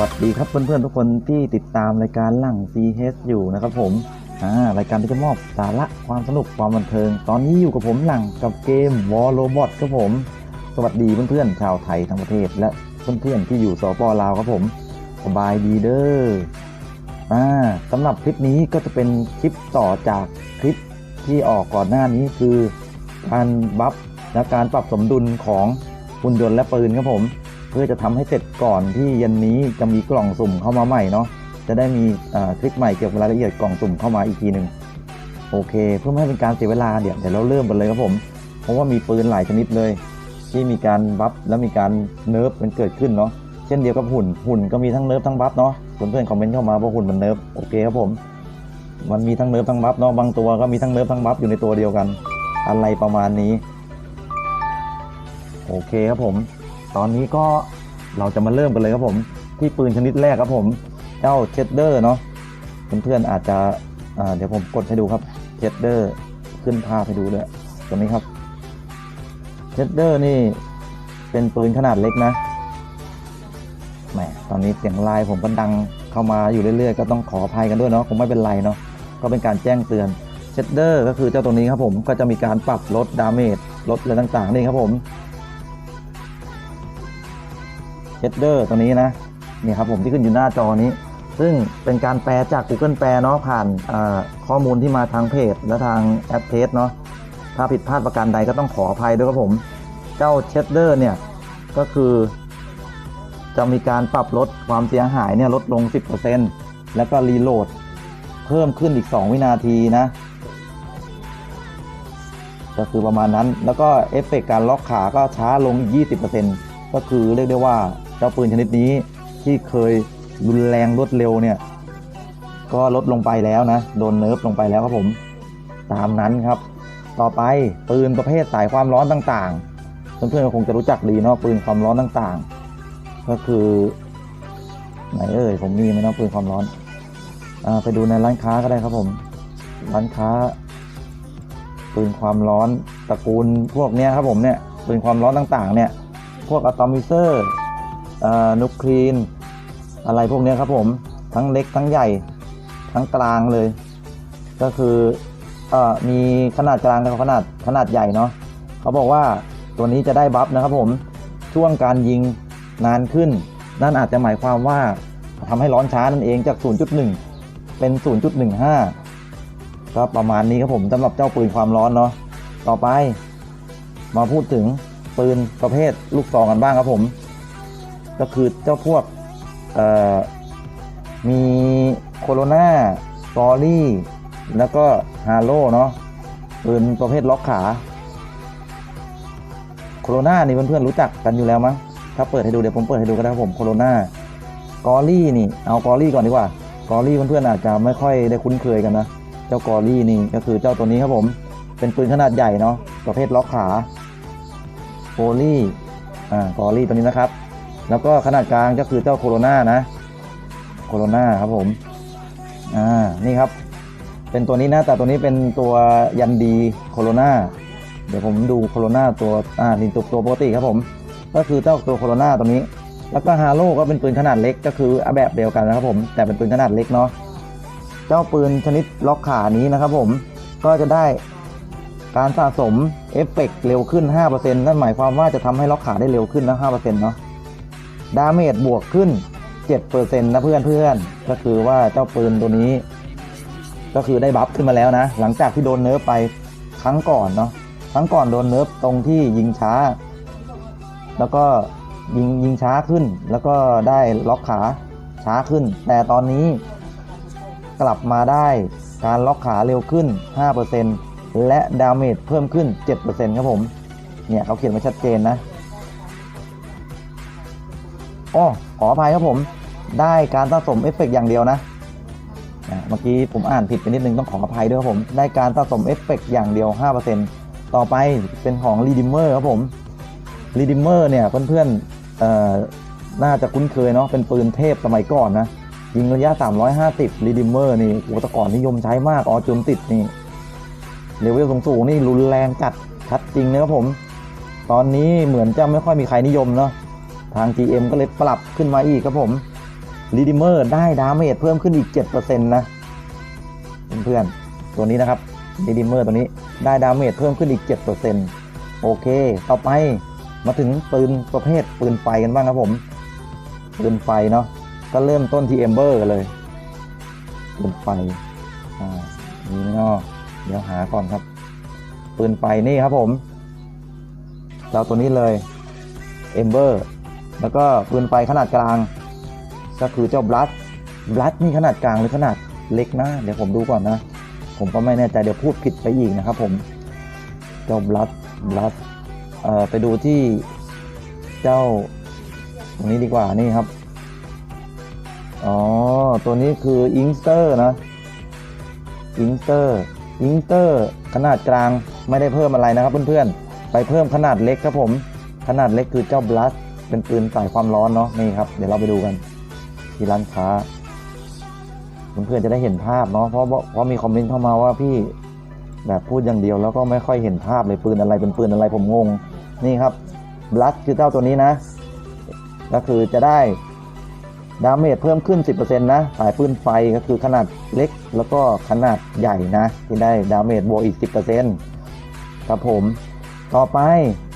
สวัสดีครับเพื่อนๆทุกคนที่ติดตามรายการหลัง CH อยู่นะครับผมอ่ารายการที่จะมอบสาระความสนุกความบันเทิง ตอนนี้อยู่กับผมหลังกับเกม War Robot ครับผม สวัสดีเพื่อนๆชาวไทยทั้งประเทศ และเพื่อนๆที่อยู่สปลาวครับผมสบายดีเด้ออ่าสำหรับคลิปนี้ก็จะเป็นคลิปต่อจากคลิปที่ออกก่อนหน้านี้คือการบัฟและการปรับสมดุลของหุ่นยนต์และปืนครับผม เพื่อจะทำให้เสร็จก่อนที่เย็นนี้จะมีกล่องสุ่มเข้ามาใหม่เนาะจะได้มีคลิปใหม่เกี่ยวกับรายละเอียดกล่องสุ่มเข้ามาอีกทีหนึ่งโอเค เพื่อไม่ให้เป็นการเสียเวลาเดี๋ยวเดี๋ยวเราเริ่มกันเลยครับผม เพราะว่ามีปืนหลายชนิดเลย ที่มีการบัฟและมีการเนิร์ฟมันเกิดขึ้นเนาะเช่นเดียวกับหุ่นหุ่นก็มีทั้งเนิร์ฟทั้งบัฟเนาะเพื่อนๆคอมเมนต์เข้ามาว่าหุ่นมันเนิร์ฟโอเคครับผมมันมีทั้งเนิร์ฟทั้งบัฟเนาะบางตัวก็มีทั้งเนิร์ฟทั้งบัฟอยู่ในตัวเดียวกัน อะไรประมาณนี้ โอเคครับผม ตอนนี้ก็เราจะมาเริ่มกันเลยครับผม ที่ปืนชนิดแรกครับผม เจ้าเชดเดอร์เนาะเพื่อนๆอาจจะเดี๋ยวผมกดให้ดูครับเชดเดอร์ขึ้นภาพให้ดูด้วยตัวนี้ครับเชดเดอร์นี่เป็นปืนขนาดเล็กนะแหมตอนนี้เสียงไลน์ผมก็ดังเข้ามาอยู่เรื่อยๆ ก็ต้องขออภัยกันด้วยเนาะคงไม่เป็นไรเนาะก็เป็นการแจ้งเตือนเชดเดอร์ก็คือเจ้าตัวนี้ครับผมก็จะมีการปรับลดดาเมจลดอะไรต่างๆนี่ครับผม เชดเดอร์ตัวนี้นะนี่ครับผมที่ขึ้นอยู่หน้าจอนี้ ซึ่งเป็นการแปลจาก Google แปลเนาะผ่านข้อมูลที่มาทางเพจ และทางแอปเทสเนาะถ้าผิดพลาดประการใดก็ต้องขออภัยด้วยครับผม เจ้าเชดเดอร์เนี่ยก็คือจะมีการปรับลดความเสียหายเนี่ยลดลง 10%แล้วก็รีโหลดเพิ่มขึ้นอีก 2 วินาทีนะ ก็คือประมาณนั้น แล้วก็เอฟเฟกต์การล็อกขาก็ช้าลงอีก 20%ก็คือเรียกได้ว่า เจ้าปืนชนิดนี้ที่เคยรุนแรงรวดเร็วเนี่ย ก็ลดลงไปแล้วนะ โดนเนิร์ฟลงไปแล้วครับผม ตามนั้นครับ ต่อไปปืนประเภทสายความร้อนต่างๆ เพื่อนๆก็คงจะรู้จักดีเนาะปืนความร้อนต่างๆ ก็คือ ไหนเอ่ยผมมีไหมเนาะปืนความร้อนอไปดูในร้านค้าก็ได้ครับผม ร้านค้า ปืนความร้อนตระกูลพวกเนี้ยครับผมเนี่ยปืนความร้อนต่างๆ เนี่ย พวกอะตอมิเซอร์ นุคลีน อะไรพวกนี้ครับผมทั้งเล็กทั้งใหญ่ทั้งกลางเลย ก็คืออมีขนาดกลางกับขนาดขนาดใหญ่เนาะเขาบอกว่าตัวนี้จะได้บัฟนะครับผมช่วงการยิงนานขึ้น นั่นอาจจะหมายความว่าทำให้ร้อนช้านั่นเองจาก 0.1 เป็น 0.15 ก็ประมาณนี้ครับผมสำหรับเจ้าปืนความร้อนเนาะต่อไป มาพูดถึงปืนประเภทลูกซองกันบ้างครับผม ก็คือเจ้าพวกมีโคโรนาตอรี่ แล้วก็ฮาโลเนาะปืนประเภทล็อกขาโคโรนานี่เพื่อนๆรู้จักกันอยู่แล้วมั้งถ้าเปิดให้ดูเดี๋ยวผมเปิดให้ดูก็ได้ผมโคโรนากอรี่นี่เอากอรี่ก่อนดีกว่ากอรี่เพื่อนๆอาจจะไม่ค่อยได้คุ้นเคยกันนะเจ้ากอรี่นี่ก็คือเจ้าตัวนี้ครับผม เป็นปืนขนาดใหญ่เนาะประเภทล็อกขาโคลี่อ่ากอรี่ตัวนี้นะครับ แล้วก็ขนาดกลางก็คือเจ้าโคโรนานะโคโรนาครับผมอ่านี่ครับ เป็นตัวนี้นะแต่ตัวนี้เป็นตัวยันดีโคโรนาเดี๋ยวผมดูโคโรนาตัวอ่านี่ตัวตัวปกติครับผม ก็คือเจ้าตัวโคโรนาตัวนี้ แล้วก็ฮาโลก็เป็นปืนขนาดเล็กก็คือแบบเดียวกันนะครับผม แต่เป็นปืนขนาดเล็กเนาะเจ้าปืนชนิดล็อกขานี้นะครับผมก็จะได้การสะสมเอฟเฟกต์เร็วขึ้น 5%นั่นหมายความว่าจะทำให้ล็อกขาได้เร็วขึ้นนะ5%เนาะ ดาเมจบวกขึ้น 7%นะเพื่อนเพื่อนก็คือว่าเจ้าปืนตัวนี้ ก็คือได้บัฟขึ้นมาแล้วนะ หลังจากที่โดนเนิร์ฟไปครั้งก่อนเนาะครั้งก่อนโดนเนิร์ฟตรงที่ยิงช้า แล้วก็ยิงยิงช้าขึ้น แล้วก็ได้ล็อกขาช้าขึ้น แต่ตอนนี้กลับมาได้การล็อกขาเร็วขึ้น 5%และดาเมจเพิ่มขึ้น 7%ครับผม เนี่ยเขาเขียนมาชัดเจนนะ อ้อขออภัยครับผม ได้การสะสมเอฟเฟกต์อย่างเดียวนะเมื่อกี้ผมอ่านผิดไปนิดนึงต้องขออภัยด้วยครับผม ได้การสะสมเอฟเฟกต์อย่างเดียว 5%ต่อไปเป็นของ Redeemer ครับผม Redeemer เนี่ยเพื่อนๆเอ่อน่าจะคุ้นเคยเนาะเป็นปืนเทพสมัยก่อนนะ ยิงระยะ 350 Redeemer นี่โอ้แตะก่อนนิยมใช้มากออจุมติดนี่เลเวลสูงๆนี่รุนแรงจัดชัดจริงนะครับผม ตอนนี้เหมือนจะไม่ค่อยมีใครนิยมเนาะ ทาง GM ก็เลยปรับขึ้นมาอีกครับผมรีดิเมอร์ได้ดาเมจเพิ่มขึ้นอีก 7%นะเพื่อนๆตัวนี้นะครับรีดิเมอร์ตัวนี้ได้ดาเมจเพิ่มขึ้นอีก 7%โอเค ต่อไปมาถึงปืนประเภทปืนไฟกันบ้างครับผม ปืนไฟเนาะก็เริ่มต้นที่เอมเบอร์เลยปืนไฟอ่ามีไหมเนาะเดี๋ยวหาก่อนครับ ปืนไฟนี่ครับผมเราตัวนี้เลยเอมเบอร์ แล้วก็ปืนไฟขนาดกลาง ก็คือเจ้าบลัดบลัดนี่ขนาดกลางหรือขนาดเล็กนะเดี๋ยวผมดูก่อนนะ ผมก็ไม่แน่ใจเดี๋ยวพูดผิดไปอีกนะครับผมเจ้าบลัดบลัดเอ่อไปดูที่เจ้าตรงนี้ดีกว่านี่ครับอ๋อตัวนี้คืออิงสเตอร์นะอิงสเตอร์อิงสเตอร์ขนาดกลางไม่ได้เพิ่มอะไรนะครับเพื่อนๆไปเพิ่มขนาดเล็กครับผมขนาดเล็กคือเจ้าบลัส เป็นปืนใสายความร้อนเนาะนี่ครับ เดี๋ยวเราไปดูกัน ที่ร้านค้าเพื่อนๆจะได้เห็นภาพเนาะเพราะเพราะมีคอมเมนต์เข้ามาว่าพี่แบบพูดอย่างเดียวแล้วก็ไม่ค่อยเห็นภาพเลยปืนอะไรเป็นปืนอะไรผมงงนี่ครับบลัสคือเจ้าตัวนี้นะ ก็คือจะได้ดาเมจเพิ่มขึ้น 10%นะสายปืนไฟก็คือขนาดเล็กแล้วก็ขนาดใหญ่นะ ที่ได้ดาเมจบวกอีก 10%ครับผม ต่อไป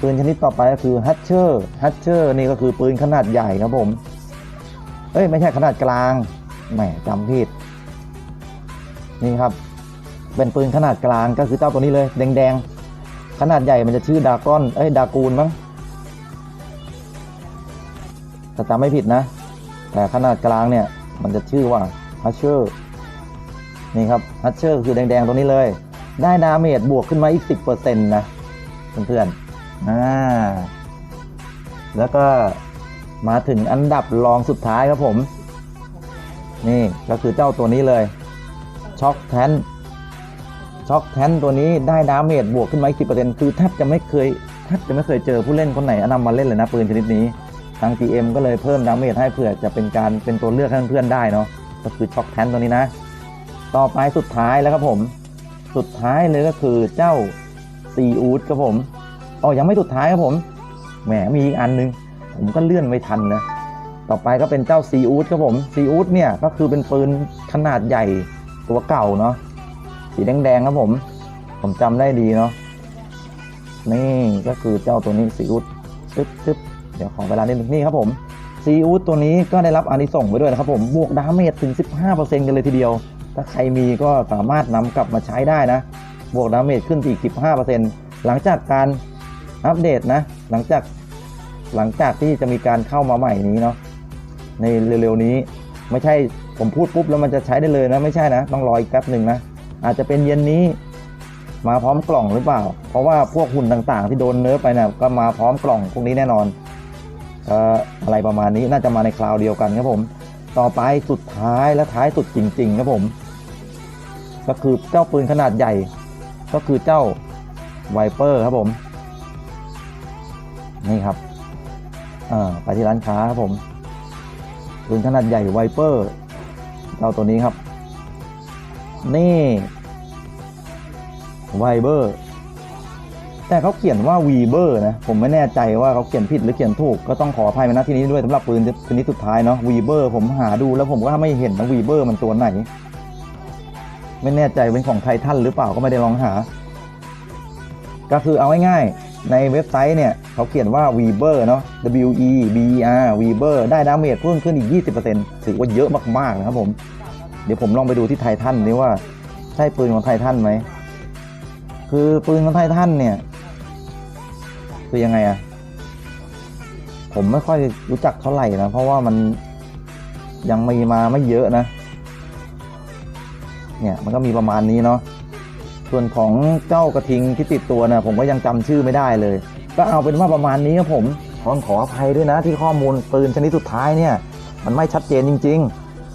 ปืนชนิดต่อไปก็คือฮัตเชอร์ฮัตเชอร์นี่ก็คือปืนขนาดใหญ่ครับผม เอ้ยไม่ใช่ขนาดกลางแหมจำผิด นี่ครับ เป็นปืนขนาดกลางก็คือเจ้าตัวนี้เลย แดงๆ ขนาดใหญ่มันจะชื่อดากอนเอ้ยดากูลมั้งถ้าจำไม่ผิดนะ แต่ขนาดกลางเนี่ย มันจะชื่อว่าฮัชเชอร์นี่ครับฮัชเชอร์คือแดงๆตัวนี้เลย ได้ดาเมจบวกขึ้นมาอีก 10%นะ เพื่อนๆอ่าแล้วก็มาถึงอันดับรองสุดท้ายครับผม นี่ก็คือเจ้าตัวนี้เลยช็อคแทนช็อคแทนตัวนี้ได้ดาเมจบวกขึ้นมาอีก10%คือแทบจะไม่เคยแทบจะไม่เคยเจอผู้เล่นคนไหนเอานำมาเล่นเลยนะปืนชนิดนี้ทาง GM ก็เลยเพิ่มดาเมจให้เผื่อจะเป็นการเป็นตัวเลือกให้เพื่อนๆได้เนาะก็คือช็อคแทนตัวนี้นะ ต่อไปสุดท้ายแล้วครับผม สุดท้ายเลยก็คือเจ้า ซีอูดครับผมอ๋อยังไม่สุดท้ายครับผมแหมมีอีกอันนึง ผมก็เลื่อนไม่ทันนะ ต่อไปก็เป็นเจ้าซีอูดครับผมซีอูดเนี่ยก็คือเป็นปืนขนาดใหญ่ตัวเก่าเนาะสีแดงๆครับผม ผมจำได้ดีเนาะนี่ก็คือเจ้าตัวนี้ซีอูดตึ๊บตึ๊บเดี๋ยวขอเวลานิดนึงนี่ครับผมซีอูดตัวนี้ก็ได้รับอานิสงส์ไปด้วยนะครับผมบวกดาเมจถึง 15%กันเลยทีเดียว ถ้าใครมีก็สามารถนำกลับมาใช้ได้นะ บวกดาเมจขึ้นอีก 15%หลังจากการอัปเดตนะ หลังจากหลังจากที่จะมีการเข้ามาใหม่นี้เนาะในเร็วๆนี้ไม่ใช่ผมพูดปุ๊บแล้วมันจะใช้ได้เลยนะไม่ใช่นะ ต้องรออีกแป๊บหนึ่งนะ อาจจะเป็นเย็นนี้มาพร้อมกล่องหรือเปล่า เพราะว่าพวกหุ่นต่างๆ ที่โดนเนิร์ฟไปนะก็มาพร้อมกล่องพวกนี้แน่นอนอะไรประมาณนี้น่าจะมาในคราวเดียวกันครับผม ต่อไปสุดท้ายและท้ายสุดจริง ๆ ครับผม ก็คือเจ้าปืนขนาดใหญ่ ก็คือเจ้าไวเปอร์ครับผมนี่ครับไปที่ร้านค้าครับผมปืนขนาดใหญ่ไวเปอร์เจ้าตัวนี้ครับ นี่ไวเบอร์แต่เขาเขียนว่าวีเบอร์นะ ผมไม่แน่ใจว่าเขาเขียนผิดหรือเขียนถูก ก็ต้องขออภัยมาณที่นี้ด้วยสำหรับปืนชนิดสุดท้ายเนาะวีเบอร์ผมหาดูแล้วผมก็ไม่เห็นนะวีเบอร์มันตัวไหน ไม่แน่ใจเป็นของไททันหรือเปล่าก็ไม่ได้ลองหา ก็คือเอาง่ายๆ ในเว็บไซต์เนี่ยเขาเขียนว่า Weber เนาะ W E B E R Weber ได้ดาเมจเพิ่มขึ้นอีก 20%ถือว่าเยอะมากๆนะครับผม เดี๋ยวผมลองไปดูที่ไททันนี่ว่าใช่ปืนของไททันไหม คือปืนของไททันเนี่ยคือยังไงอะผมไม่ค่อยรู้จักเท่าไหร่นะ เพราะว่ามันยังมีมาไม่เยอะนะ เนี่ยมันก็มีประมาณนี้เนาะส่วนของเจ้ากระทิงที่ติดตัวนะผมก็ยังจำชื่อไม่ได้เลย ก็เอาเป็นว่าประมาณนี้ครับผมขอขออภัยด้วยนะที่ข้อมูลปืนชนิดสุดท้ายเนี่ยมันไม่ชัดเจนจริง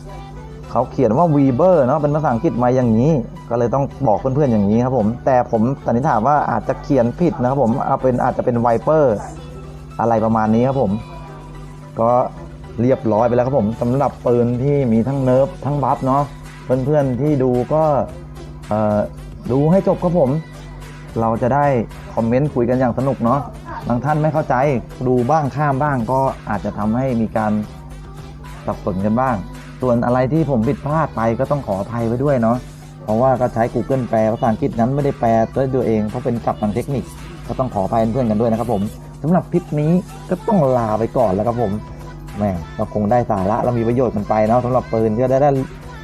ๆ เขาเขียนว่า Weber เนาะเป็นภาษาอังกฤษมาอย่างนี้ ก็เลยต้องบอกเพื่อนๆอย่างนี้ครับผมแต่ผมสันนิษฐานว่าอาจจะเขียนผิดนะครับผมเอาเป็นอาจจะเป็น Viper อะไรประมาณนี้ครับผม ก็เรียบร้อยไปแล้วครับผมสำหรับปืนที่มีทั้งเนิร์ฟทั้งบัฟเนาะ เพื่อนๆที่ดูก็ดูให้จบครับผม เราจะได้คอมเมนต์คุยกันอย่างสนุกเนาะบางท่านไม่เข้าใจดูบ้างข้ามบ้างก็อาจจะทำให้มีการสับสนกันบ้าง ส่วนอะไรที่ผมผิดพลาดไปก็ต้องขออภัยไว้ด้วยเนาะเพราะว่าก็ใช้ Google แปลภาษาอังกฤษนั้นไม่ได้แปลด้วยตัวเองเพราะเป็นศัพท์ทางเทคนิค ก็ต้องขออภัยเพื่อนกันด้วยนะครับผมสำหรับคลิปนี้ก็ต้องลาไปก่อนแล้วครับผมแม่ก็คงได้สาระและมีประโยชน์กันไปเนาะสำหรับปืนก็ได้ได้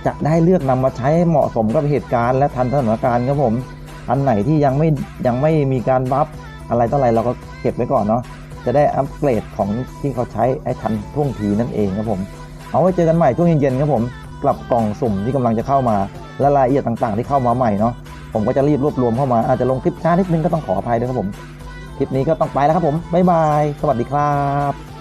จะได้เลือกนำมาใช้ให้เหมาะสมกับเหตุการณ์และทันสถานการณ์ครับผม อันไหนที่ยังไม่ยังไม่มีการบัฟอะไรต่ออะไรเราก็เก็บไว้ก่อนเนาะจะได้อัปเกรดของที่เขาใช้ให้ทันท่วงทีนั่นเองครับผม เอาไว้เจอกันใหม่ช่วงเย็นๆครับผมกลับกล่องสุ่มที่กำลังจะเข้ามาและรายละเอียดต่างๆ ที่เข้ามาใหม่เนาะผมก็จะรีบรวบรวมเข้ามาอาจจะลงคลิปช้านิดนึงก็ต้องขออภัยด้วยครับผมคลิปนี้ก็ต้องไปแล้วครับผมบ๊ายบาย สวัสดีครับ